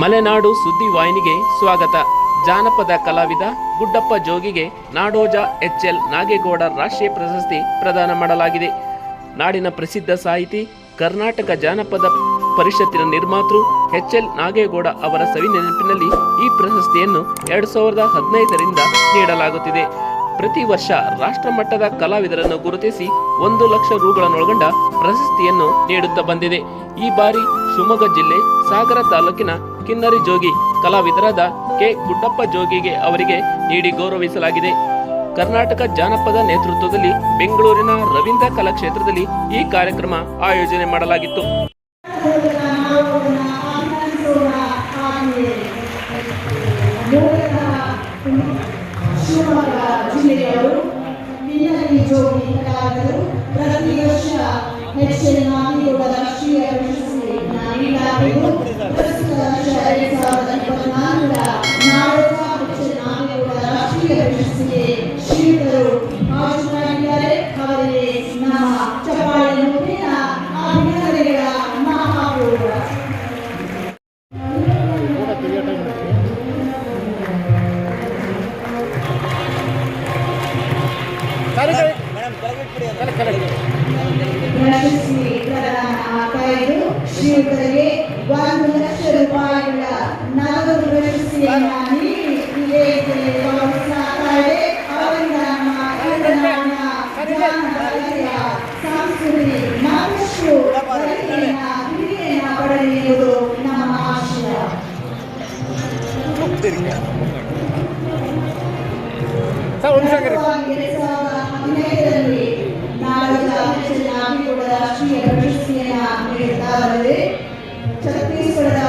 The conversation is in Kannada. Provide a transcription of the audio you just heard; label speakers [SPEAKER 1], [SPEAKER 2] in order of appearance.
[SPEAKER 1] ಮಲೆನಾಡು ಸುದ್ದಿವಾಹಿನಿಗೆ ಸ್ವಾಗತ. ಜಾನಪದ ಕಲಾವಿದ ಗುಡ್ಡಪ್ಪ ಜೋಗಿಗೆ ನಾಡೋಜ ಎಚ್ ಎಲ್ ನಾಗೇಗೌಡ ರಾಷ್ಟ್ರೀಯ ಪ್ರಶಸ್ತಿ ಪ್ರದಾನ ಮಾಡಲಾಗಿದೆ. ನಾಡಿನ ಪ್ರಸಿದ್ಧ ಸಾಹಿತಿ, ಕರ್ನಾಟಕ ಜಾನಪದ ಪರಿಷತ್ತಿನ ನಿರ್ಮಾತೃ ಎಚ್ ಎಲ್ ನಾಗೇಗೌಡ ಅವರ ಸವಿ ನೆನಪಿನಲ್ಲಿ ಈ ಪ್ರಶಸ್ತಿಯನ್ನು ಎರಡು ಸಾವಿರದ ಹದಿನೈದರಿಂದ ನೀಡಲಾಗುತ್ತಿದೆ. ಪ್ರತಿ ವರ್ಷ ರಾಷ್ಟ್ರ ಮಟ್ಟದ ಕಲಾವಿದರನ್ನು ಗುರುತಿಸಿ ಒಂದು ಲಕ್ಷ ರೂಗಳನ್ನೊಳಗೊಂಡ ಪ್ರಶಸ್ತಿಯನ್ನು ನೀಡುತ್ತಾ ಬಂದಿದೆ. ಈ ಬಾರಿ ಶಿವಮೊಗ್ಗ ಜಿಲ್ಲೆ ಸಾಗರ ತಾಲೂಕಿನ ಕಿನ್ನರಿ ಜೋಗಿ ಕಲಾವಿದರಾದ ಕೆ ಗುಡ್ಡಪ್ಪ ಜೋಗಿಗೆ ಅವರಿಗೆ ನೀಡಿ ಗೌರವಿಸಲಾಗಿದೆ. ಕರ್ನಾಟಕ ಜಾನಪದ ನೇತೃತ್ವದಲ್ಲಿ ಬೆಂಗಳೂರಿನ ರವೀಂದ್ರ ಕಲಾಕ್ಷೇತ್ರದಲ್ಲಿ ಈ ಕಾರ್ಯಕ್ರಮ ಆಯೋಜನೆ ಮಾಡಲಾಗಿತ್ತು.
[SPEAKER 2] ಪ್ರತಿ ವರ್ಷ ರಾಷ್ಟ್ರೀಯ ಶ್ರೀಯುತರಿಗೆ ಒಂದು ಲಕ್ಷ ರೂಪಾಯಿಗಳ ನಗದು ಪ್ರಶಸ್ತಿಯನ್ನ ನೀಡಿ ವೇದಿಕೆಗೆ ಗೌರವಿಸಲಾಗ್ತಾ ಇದೆ ಅವರಿಂದ ನಮ್ಮ ಕನ್ನಡ ಜಾನಪದತೆಯ ಸಂಸ್ಕೃತಿ ಮತ್ತಷ್ಟು ಬದುಕಿನ ಹಿರಿಯನ್ನ ಪಡೆಯುವುದು ನಮ್ಮ ಆಶಯ ಹದಿನೈದರಲ್ಲಿ ನಾಡೋಜ ನಾಗರಿಕ ರಾಷ್ಟ್ರೀಯ ಪ್ರಶಸ್ತಿಯನ್ನ ನೀಡುತ್ತಾ ಬಂದಿದೆ ಛತ್ತೀಸ್ಗಢದ